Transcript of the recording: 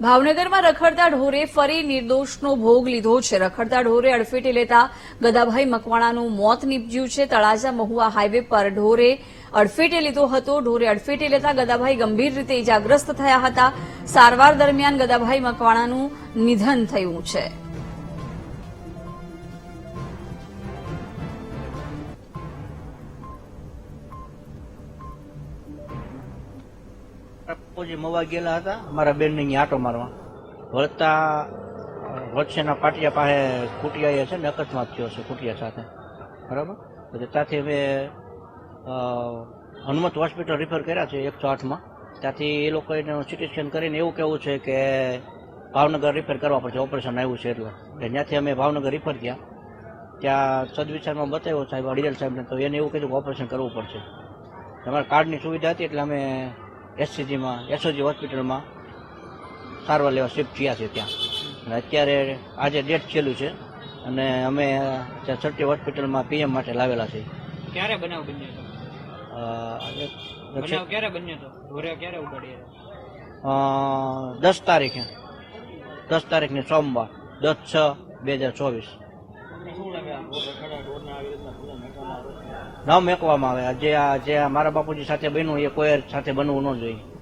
ભાવનગરમાં રખડતા ઢોરે ફરી નિર્દોષનો ભોગ લીધો છે. રખડતા ઢોરે અડફેટે લેતા ગદાભાઈ મકવાણાનું મોત નીપજ્યું છે. તળાજા મહુવા હાઈવે પર ઢોરે અડફેટે લીધો હતો. ઢોરે અડફેટે લેતા ગદાભાઈ ગંભીર રીતે ઇજાગ્રસ્ત થયા હતા. સારવાર દરમિયાન ગદાભાઈ મકવાણાનું નિધન થયું છે. બાપુજી મવા ગયેલા હતા. મારા બેન અહીંયા આટો મારવા. વળતા વચ્ચેના પાટિયા પાસે કુટિયા છે ને અકસ્માત થયો છે કુટિયા સાથે. બરાબર? એટલે ત્યાંથી અમે હનુમત હોસ્પિટલ રિફર કર્યા છે એકસો આઠમાં. ત્યાંથી એ લોકોએ સિટી સ્કેન કરીને એવું કેવું છે કે ભાવનગર રિફર કરવા પડશે. ઓપરેશન આવ્યું છે એટલે. જ્યાંથી અમે ભાવનગર રિફર થયા. ત્યાં સદવિચારમાં બતાવ્યો સાહેબ અડિયલ સાહેબને, તો એને એવું કીધું ઓપરેશન કરવું પડશે. તમારા કાર્ડની સુવિધા હતી એટલે અમે એસસીજીમાં એસઓજી હોસ્પિટલમાં સારવાર લેવા શિફ્ટ થયા છે ત્યાં. અને અત્યારે આજે ડેટ છેલ્લું છે. અને અમે ત્યાં સરટી હોસ્પિટલમાં પીએમ માટે લાવેલા છે. ક્યારે બનાવ બન્યો ક્યારે બન્યો હતો? ઢોરે ક્યારે ઉડાડી દસ તારીખે. દસ તારીખની સોમવાર દસ છ બે હજાર ચોવીસ. ન મેકવામાં આવે. જે આ જે મારા બાપુજી સાથે બન્યું, એ કોઈ સાથે બનવું ન જોઈએ.